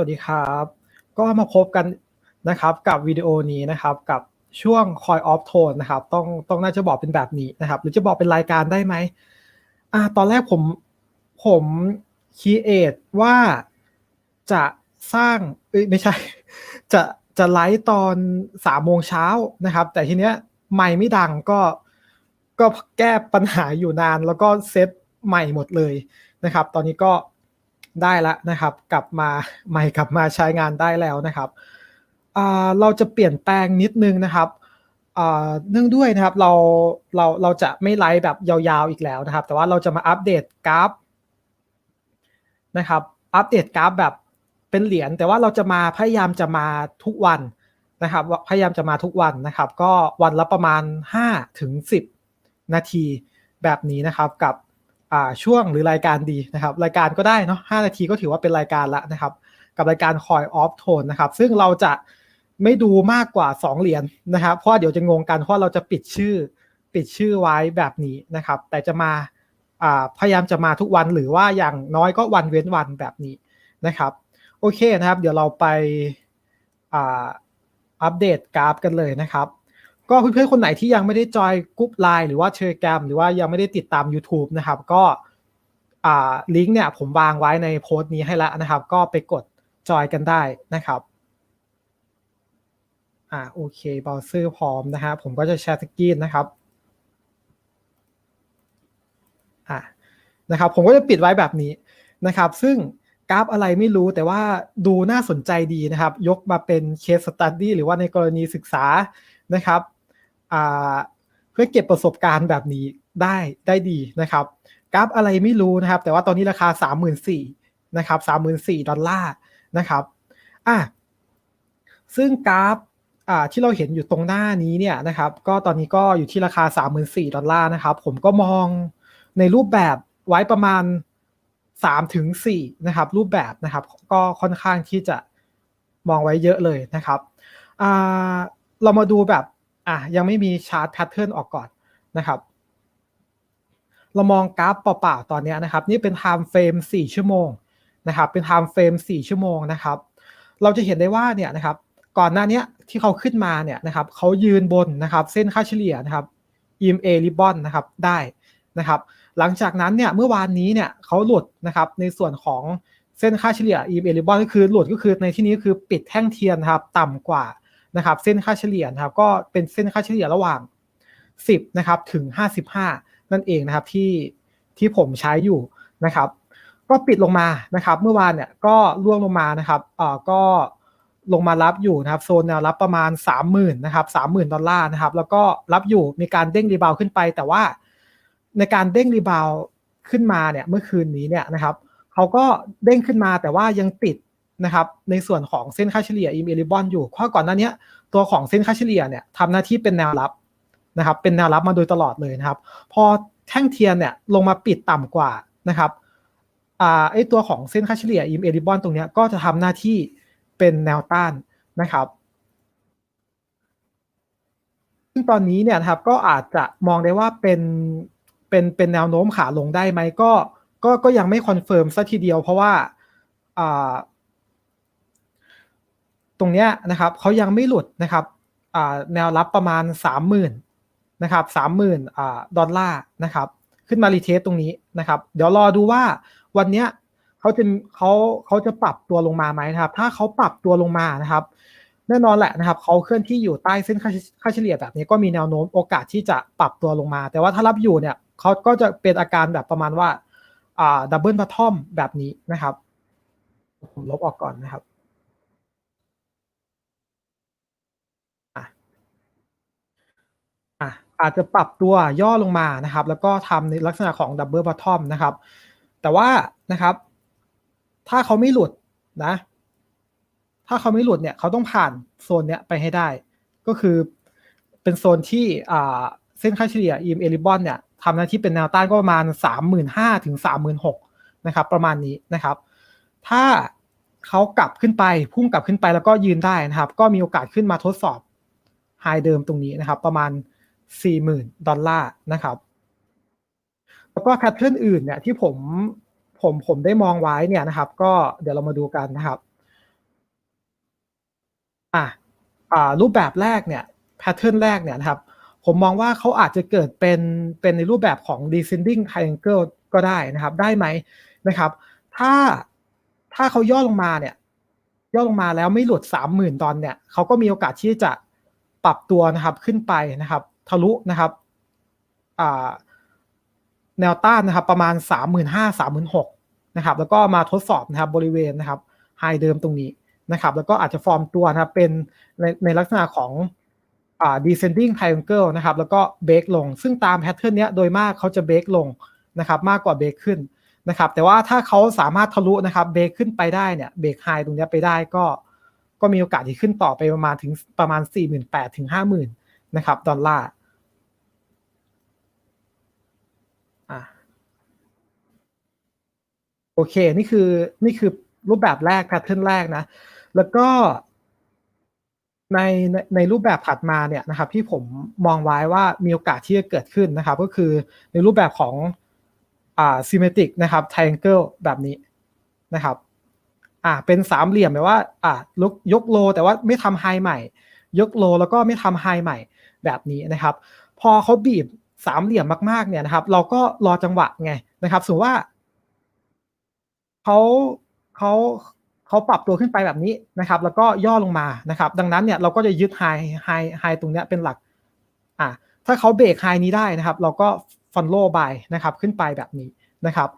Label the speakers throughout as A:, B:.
A: วัสดีครับ ก็มาพบกันนะครับกับวิดีโอนี้นะครับกับช่วง Coin of Tone นะครับต้องต้องน่าจะบอกเป็นแบบนี้นะครับ หรือจะบอกเป็นรายการได้ไหมอ่าตอนแรกผมผมคีเอทว่าจะสร้างเอ้ยไม่ใช่ จะจะไลฟ์ตอนสามโมงเช้านะครับ แต่ทีเนี้ยไม่ไม่ดังก็ก็แก้ปัญหาอยู่นาน แล้วก็เซตใหม่หมดเลยนะครับ ตอนนี้ก็ ได้แล้วนะครับ กลับมาใหม่กลับมาใช้งานได้แล้วนะครับเราจะเปลี่ยนแปลงนิดนึงนะครับเนื่องด้วยนะครับเราเราเราจะไม่ไลฟ์แบบยาวๆอีกแล้วนะครับ แต่ว่าเราจะมาอัปเดตกราฟนะครับอัปเดตกราฟแบบเป็นเหรียญแต่ว่าเราจะมาพยายามจะมาทุกวันนะครับพยายามจะมาทุกวันนะครับ ก็วันละประมาณ5ถึง10 นาทีแบบนี้นะครับกับ ช่วงหรือรายการดีนะครับ รายการก็ได้เนาะ5นาทีก็ถือว่าเป็นรายการละนะครับ กับรายการ Coin of Tone นะครับ ซึ่งเราจะไม่ดูมากกว่า 2 เหรียญนะครับ เพราะเดี๋ยวจะงงกันเพราะเราจะปิดชื่อปิดชื่อไว้แบบนี้นะครับ แต่จะมาพยายามจะมาทุกวันหรือว่าอย่างน้อยก็วันเว้นวันแบบนี้นะครับ โอเคนะครับ เดี๋ยวเราไปอัปเดตกราฟกันเลยนะครับ ก็เพื่อนๆคนไหนที่ยังไม่ได้จอยกรุ๊ปไลน์หรือว่าเชอร์แกรมหรือว่ายังไม่ได้ติดตาม YouTube นะครับ ก็ลิงก์เนี่ยผมวางไว้ในโพสต์นี้ให้แล้วนะครับ ก็ไปกดจอยกันได้นะครับอ่าโอเคเบราว์เซอร์พร้อมนะฮะผมก็จะแชร์สกรีนนะครับอ่านะครับผมก็จะปิดไว้แบบนี้นะครับ ซึ่งกราฟอะไรไม่รู้แต่ว่าดูน่าสนใจดีนะครับ ยกมาเป็นเคสสตัดดี้หรือว่าในกรณีศึกษานะครับ เพื่อเก็บประสบการณ์แบบนี้ได้ได้ดีนะครับ กราฟอะไรไม่รู้นะครับ แต่ว่าตอนนี้ราคา 3 4 0 0 0นะครับ34,000ดอลลาร์นะครับอะซึ่งกราฟที่เราเห็นอยู่ตรงหน้านี้เนี่ยนะครับก็ตอนนี้ก็อยู่ที่ราคา 34,000ดอลลาร์นะครับ ผมก็มองในรูปแบบไว้ประมาณ3ถึง4นะครับ รูปแบบนะครับก็ค่อนข้างที่จะมองไว้เยอะเลยนะครับอ่าเรามาดูแบบ อะยังไม่มีชาร์ตแพทเทิร์นออกก่อนนะครับ เรามองกราฟเปล่าๆตอนนี้นะครับ นี่เป็น time frame 4ชั่วโมงนะครับ เป็น time frame 4ชั่วโมงนะครับ เราจะเห็นได้ว่าเนี่ยนะครับ ก่อนหน้านี้ที่เขาขึ้นมาเนี่ยนะครับเขายืนบนนะครับ เส้นค่าเฉลี่ยนะครับ EMA ribbon นะครับได้นะครับหลังจากนั้นเนี่ยเมื่อวานนี้เนี่ยเขาหลุดนะครับในส่วนของเส้นค่าเฉลี่ย EMA ribbon ก็คือหลุดก็คือในที่นี้คือปิดแท่งเทียนนะครับ ต่ำกว่า นะครับเส้นค่าเฉลี่ยนะครับก็เป็นเส้นค่าเฉลี่ยระหว่าง 10นะครับถึง 55 นั่นเองนะครับที่ที่ผมใช้อยู่นะครับ ก็ปิดลงมานะครับ เมื่อวานเนี่ยก็ร่วงลงมานะครับเอ่อก็ลงมารับอยู่นะครับโซนแนวรับประมาณ 30,000นะครับ30,000 ดอลลาร์นะครับ แล้วก็รับอยู่มีการเด้งรีบาวขึ้นไป แต่ว่าในการเด้งรีบาวขึ้นมาเนี่ยเมื่อคืนนี้เนี่ยนะครับเขาก็เด้งขึ้นมาแต่ว่ายังติด นะครับในส่วนของเส้นค่าเฉลี่ย EMA ribbon อยู่เพราะก่อนหน้านี้ตัวของเส้นค่าเฉลี่ยเนี่ยทำหน้าที่เป็นแนวรับนะครับเป็นแนวรับมาโดยตลอดเลยนะครับพอแท่งเทียนเนี่ยลงมาปิดต่ำกว่านะครับอ่าไอตัวของเส้นค่าเฉลี่ย EMA ribbon ตรงนี้ก็จะทำหน้าที่เป็นแนวต้านนะครับซึ่งตอนนี้เนี่ยครับก็อาจจะมองได้ว่าเป็นเป็นเป็นแนวโน้มขาลงได้ไหมก็ก็ก็ยังไม่คอนเฟิร์มซะทีเดียวเพราะว่าอ่า ตรงเนี้ยนะครับเขายังไม่หลุดนะครับแนวรับประมาณ 30,000นะครับ30,000อ่าดอลลาร์นะครับขึ้นมารีเทสตรงนี้นะครับ เดี๋ยวรอดูว่าวันเนี้ยเขาจะเขาเขาจะปรับตัวลงมาไหมนะครับ ถ้าเขาปรับตัวลงมานะครับ แน่นอนแหละนะครับเขาเคลื่อนที่อยู่ใต้เส้นค่าเฉลี่ยแบบนี้ก็มีแนวโน้มโอกาสที่จะปรับตัวลงมา แต่ว่าถ้ารับอยู่เนี่ยเขาก็จะเป็นอาการแบบประมาณว่าดับเบิลพัททอมแบบนี้นะครับ ผมลบออกก่อนนะครับ อาจจะปรับตัวย่อลงมานะครับ แล้วก็ทำในลักษณะของดับเบิลพัททอมนะครับ แต่ว่านะครับ ถ้าเขาไม่หลุดนะ ถ้าเขาไม่หลุดเนี่ยเขาต้องผ่านโซนเนี้ยไปให้ได้ ก็คือเป็นโซนที่อ่าเส้นค่าเฉลี่ย EMA ribbon เนี่ยทำหน้าที่เป็นแนวต้านก็ประมาณ 35,000ถึง36,000นะครับ ประมาณนี้นะครับ ถ้าเขากลับขึ้นไปพุ่งกลับขึ้นไปแล้วก็ยืนได้นะครับ ก็มีโอกาสขึ้นมาทดสอบไฮเดิมตรงนี้นะครับ ประมาณ 40,000 ดอลลาร์นะครับ แล้วก็แพทเทิร์นอื่นเนี่ยที่ผมผมผมได้มองไว้เนี่ยนะครับ ก็เดี๋ยวเรามาดูกันนะครับอะอ่ารูปแบบแรกเนี่ยแพทเทิร์นแรกเนี่ยนะครับ ผมมองว่าเขาอาจจะเกิดเป็นเป็นในรูปแบบของ descending triangle ก็ได้นะครับ ได้ไหมนะครับ ถ้าถ้าเขาย่อลงมาเนี่ย ย่อลงมาแล้วไม่หลุดสามหมื่นดอลเนี่ยเขาก็มีโอกาสที่จะปรับตัวนะครับขึ้นไปนะครับ ทะลุนะครับแนวต้านนะครับประมาณสามหมื่นห้าสามหมื่นหกนะครับแล้วก็มาทดสอบนะครับบริเวณนะครับไฮเดิมตรงนี้นะครับแล้วก็อาจจะฟอร์มตัวนะครับเป็นในในลักษณะของอ่า descending triangle นะครับแล้วก็เบรกลง ซึ่งตามแพทเทิร์นเนี้ยโดยมากเขาจะเบรกลงนะครับมากกว่าเบรกขึ้นนะครับแต่ว่าถ้าเขาสามารถทะลุนะครับเบรกขึ้นไปได้เนี่ยเบรกไฮตรงเนี้ยไปได้ก็ก็มีโอกาสที่ขึ้นต่อไปประมาณถึงประมาณ 4 8 0 0 0ถึง50,000นะครับดอลลาร์อะ โอเค นี่คือนี่คือรูปแบบแรกแพทเทิร์นแรกนะ แล้วก็ในในในรูปแบบถัดมาเนี่ยนะครับที่ผมมองไว้ว่ามีโอกาสที่จะเกิดขึ้นนะครับ ก็คือในรูปแบบของอ่า symmetric นะครับ triangle แบบนี้นะครับอ่าเป็นสามเหลี่ยมแบบว่าอ่ายกยกโล แต่ว่าไม่ทำไฮใหม่ ยกโลแล้วก็ไม่ทำไฮใหม่แบบนี้นะครับ พอเขาบีบสามเหลี่ยมมากๆเนี่ยนะครับ เราก็รอจังหวะไงนะครับสมมติว่า เขาเขาเขาปรับตัวขึ้นไปแบบนี้นะครับ แล้วก็ย่อลงมานะครับ ดังนั้นเนี่ยเราก็จะยึดไฮไฮไฮตรงเนี้ยเป็นหลักอ่าถ้าเขาเบรกไฮนี้ได้นะครับ เราก็ฟันโลบายนะครับขึ้นไปแบบนี้นะครับ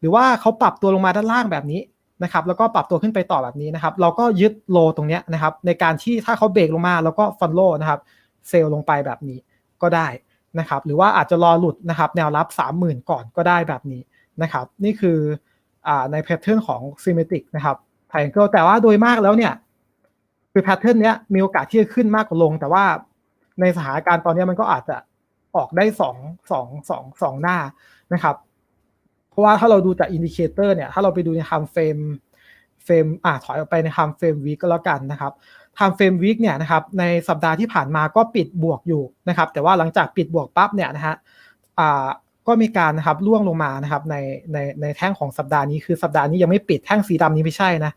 A: หรือว่าเขาปรับตัวลงมาด้านล่างแบบนี้นะครับ แล้วก็ปรับตัวขึ้นไปต่อแบบนี้นะครับ เราก็ยึดโลตรงเนี้ยนะครับ ในการที่ถ้าเขาเบรกลงมาแล้วก็ฟันโล่นะครับเซลล์ลงไปแบบนี้ก็ได้นะครับ หรือว่าอาจจะรอหลุดนะครับ แนวรับ 30,000 ก่อนก็ได้แบบนี้นะครับ นี่คือ ในแพทเทิร์นของ symmetric นะครับ triangle แต่ว่าโดยมากแล้วเนี่ยคือแพทเทิร์นเนี้ยมีโอกาสที่จะขึ้นมากกว่าลง แต่ว่าในสถานการณ์ตอนนี้มันก็อาจจะออกได้สองสองสองสองหน้านะครับ เพราะว่าถ้าเราดูจากอินดิเคเตอร์เนี่ย ถ้าเราไปดูใน time frame เฟรมอ่าถอยออกไปใน time frame week ก็แล้วกันนะครับ time frame week เนี่ยนะครับในสัปดาห์ที่ผ่านมาก็ปิดบวกอยู่นะครับ แต่ว่าหลังจากปิดบวกปั๊บเนี่ยนะฮะอ่า ก็มีการนะครับล่วงลงมานะครับในในในแท่งของสัปดาห์นี้คือสัปดาห์นี้ยังไม่ปิดแท่งสีดำนี้ไม่ใช่นะ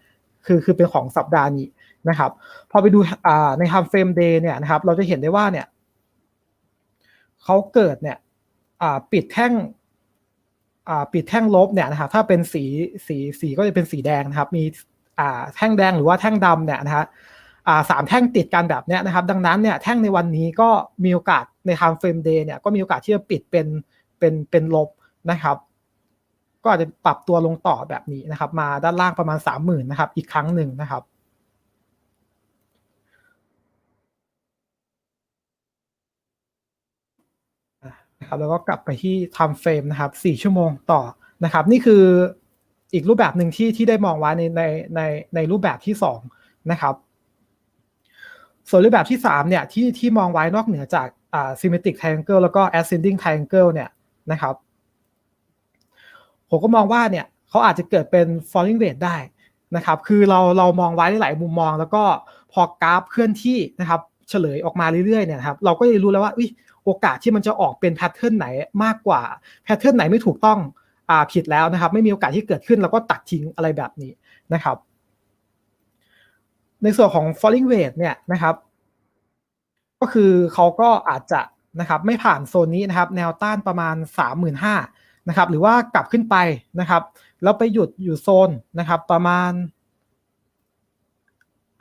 A: คือคือเป็นของสัปดาห์นี้นะครับ พอไปดูอ่าใน time frame day เนี่ยนะครับ เราจะเห็นได้ว่าเนี่ยเขาเกิดเนี่ยอ่าปิดแท่งอ่าปิดแท่งลบเนี่ยนะครับถ้าเป็นสีสีสีก็จะเป็นสีแดงนะครับ มีอ่าแท่งแดงหรือว่าแท่งดำเนี่ยนะฮะอ่าสามแท่งติดกันแบบเนี้ยนะครับ ดังนั้นเนี่ยแท่งในวันนี้ก็มีโอกาสใน time frame day เนี่ยก็มีโอกาสที่จะปิดเป็น เป็นเป็นลบนะครับ ก็อาจจะปรับตัวลงต่อแบบนี้นะครับ มาด้านล่างประมาณ 30,000นะครับ อีกครั้งหนึ่งนะครับนะครับแล้วก็กลับไปที่ time frame นะครับ 4 ชั่วโมงต่อนะครับ นี่คืออีกรูปแบบหนึ่งที่ที่ได้มองไว้ในในในในรูปแบบที่ 2 นะครับ ส่วนรูปแบบที่ 3 เนี่ยที่ที่มองไว้นอกเหนือจากอ่า symmetric triangle แล้วก็ ascending triangle เนี่ย นะครับ ผมก็มองว่าเนี่ยเขาอาจจะเกิดเป็น falling wedge ได้นะครับ คือเราเรามองไว้ในหลายมุมมอง แล้วก็พอกราฟเคลื่อนที่นะครับ เฉลยออกมาเรื่อยๆเนี่ยครับ เราก็จะรู้แล้วว่าอุ๊ยโอกาสที่มันจะออกเป็นแพทเทิร์นไหนมากกว่าแพทเทิร์นไหนไม่ถูกต้องอ่าผิดแล้วนะครับ ไม่มีโอกาสที่เกิดขึ้นเราก็ตัดทิ้งอะไรแบบนี้นะครับ ในส่วนของ falling wedge เนี่ยนะครับ ก็คือเขาก็อาจจะ นะครับไม่ผ่านโซนนี้นะครับแนวต้านประมาณ 35,000นะครับหรือว่ากลับขึ้นไปนะครับแล้วไปหยุดอยู่โซนนะครับประมาณ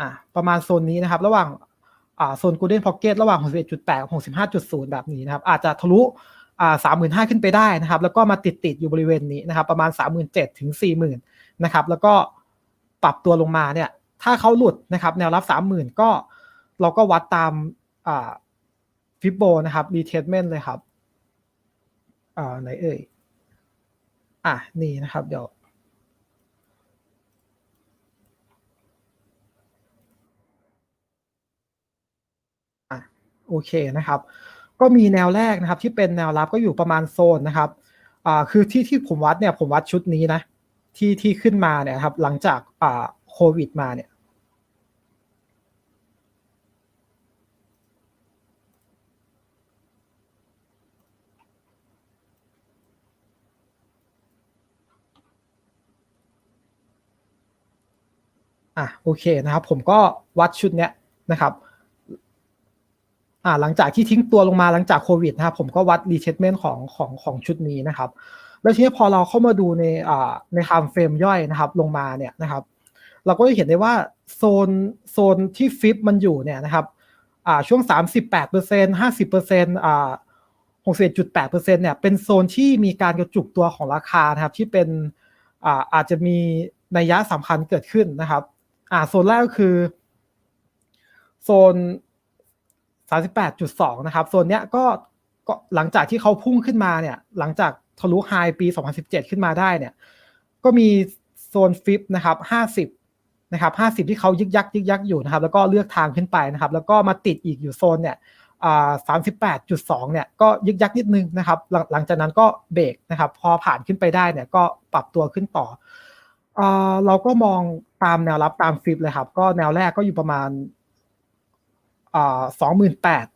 A: อ่าประมาณโซนนี้นะครับ ระหว่างอ่าโซน golden pocket ระหว่าง 61.8กับ65.0 แบบนี้นะครับ อาจจะทะลุอ่า35,000ขึ้นไปได้นะครับ แล้วก็มาติดติดอยู่บริเวณนี้นะครับ ประมาณ 37,000ถึง40,000นะครับ แล้วก็ปรับตัวลงมาเนี่ย ถ้าเขาหลุดนะครับ แนวรับ 30,000 ก็เราก็วัดตามอ่า ฟิบโบนะครับรีเทสเมนต์เลยครับอ่าไหนเอ่ยอะนี่นะครับเดี๋ยวโอเคนะครับ ก็มีแนวแรกนะครับ ที่เป็นแนวรับก็อยู่ประมาณโซนนะครับอ่าคือที่ที่ผมวัดเนี่ยผมวัดชุดนี้นะที่ที่ขึ้นมาเนี่ยครับหลังจากอ่าโควิดมาเนี่ย อะโอเคนะครับ ผมก็วัดชุดเนี้ยนะครับอ่าหลังจากที่ทิ้งตัวลงมาหลังจากโควิดนะครับผมก็วัดรีเช t เมนต์ของของของชุดนี้นะครับ แล้วทีนี้พอเราเข้ามาดูในอ่าในไทม์เฟรมย่อยนะครับลงมาเนี่ยนะครับ เราก็จะเห็นได้ว่าโซนโซนที่ฟิปมันอยู่เนี่ยนะครับอ่าช่วง 38เปอร์เซ็นต์50เปอร์เซ็นต์อ่า61.8เปอร์เซ็นต์เนี่ยเป็นโซนที่มีการกระจุกตัวของราคานะครับที่เป็นอ่าอาจจะมีนัยยะสำคัญเกิดขึ้นนะครับ อ่าโซนแรกก็คือ โซน 38.2 นะครับ โซนเนี้ยก็ก็หลังจากที่เขาพุ่งขึ้นมาเนี่ย หลังจากทะลุไฮปี 2017 ขึ้นมาได้เนี่ย ก็มีโซนฟิปนะครับ 50 นะครับ 50 ที่เขายึกยักยึกยักอยู่นะครับ แล้วก็เลือกทางขึ้นไปนะครับ แล้วก็มาติดอีกอยู่โซนเนี่ยอ่า38.2เนี่ยก็ยึกยักนิดนึงนะครับ หลังจากนั้นก็เบรกนะครับ พอผ่านขึ้นไปได้เนี่ยก็ปรับตัวขึ้นต่อ อ่าเราก็มองตามแนวรับตามฟิปเลยครับ ก็แนวแรกก็อยู่ประมาณสองหมื่นแปด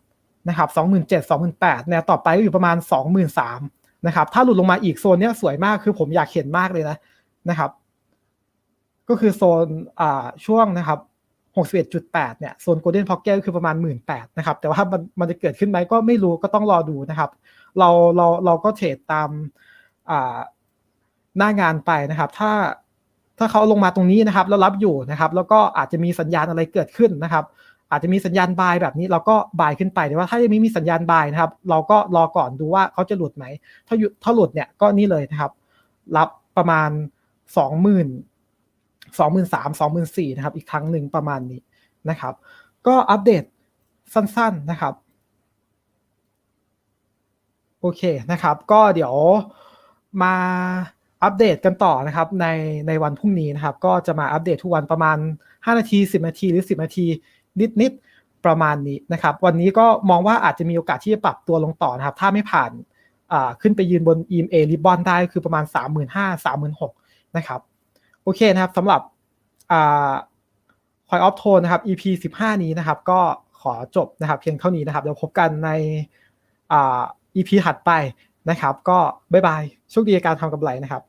A: นะครับสองหมื่นเจ็ดสองหมื่นแปดแนวต่อไปก็อยู่ประมาณสองหมื่นสามนะครับ ถ้าหลุดลงมาอีกโซนเนี้ยสวยมากคือผมอยากเห็นมากเลยนะนะครับ ก็คือโซนอ่าช่วงนะครับหกสิบเอ็ดจุดแปดเนี่ยโซนโกลเด้นพ็อกเก็ตคือประมาณหมื่นแปดนะครับ แต่ว่ามันมันจะเกิดขึ้นไหมก็ไม่รู้ก็ต้องรอดูนะครับ เราเราเราก็เทรดตามอ่าหน้างานไปนะครับ ถ้า ถ้าเขาลงมาตรงนี้นะครับแล้วรับอยู่นะครับ แล้วก็อาจจะมีสัญญาณอะไรเกิดขึ้นนะครับ อาจจะมีสัญญาณบายแบบนี้เราก็บายขึ้นไปแต่ว่าถ้ายังไม่มีสัญญาณบายนะครับ เราก็รอก่อนดูว่าเขาจะหลุดไหมถ้าหยุดถ้าหลุดเนี่ยก็นี่เลยนะครับ รับประมาณสองหมื่นสองหมื่นสามสองหมื่นสี่นะครับ อีกครั้งหนึ่งประมาณนี้นะครับ ก็อัปเดตสั้นๆนะครับโอเคนะครับ ก็เดี๋ยวมา อัปเดตกันต่อนะครับในในวันพรุ่งนี้นะครับ ก็จะมาอัปเดตทุกวันประมาณ 5 นาที 10 นาทีหรือ 10 นาที นิดๆประมาณนี้นะครับ วันนี้ก็มองว่าอาจจะมีโอกาสที่จะปรับตัวลงต่อนะครับ ถ้าไม่ผ่านขึ้นไปยืนบน EMA Ribbon ได้คือประมาณ 35,000 36,000นะครับ โอเคนะครับสำหรับคอยออฟโทนนะครับ EP 15 นี้นะครับ ก็ขอจบนะครับเพียงเท่านี้นะครับเดี๋ยวพบกันในอ่า EP ถัดไป นะครับ ก็บ๊ายบายโชคดีในการทำกำไรนะครับ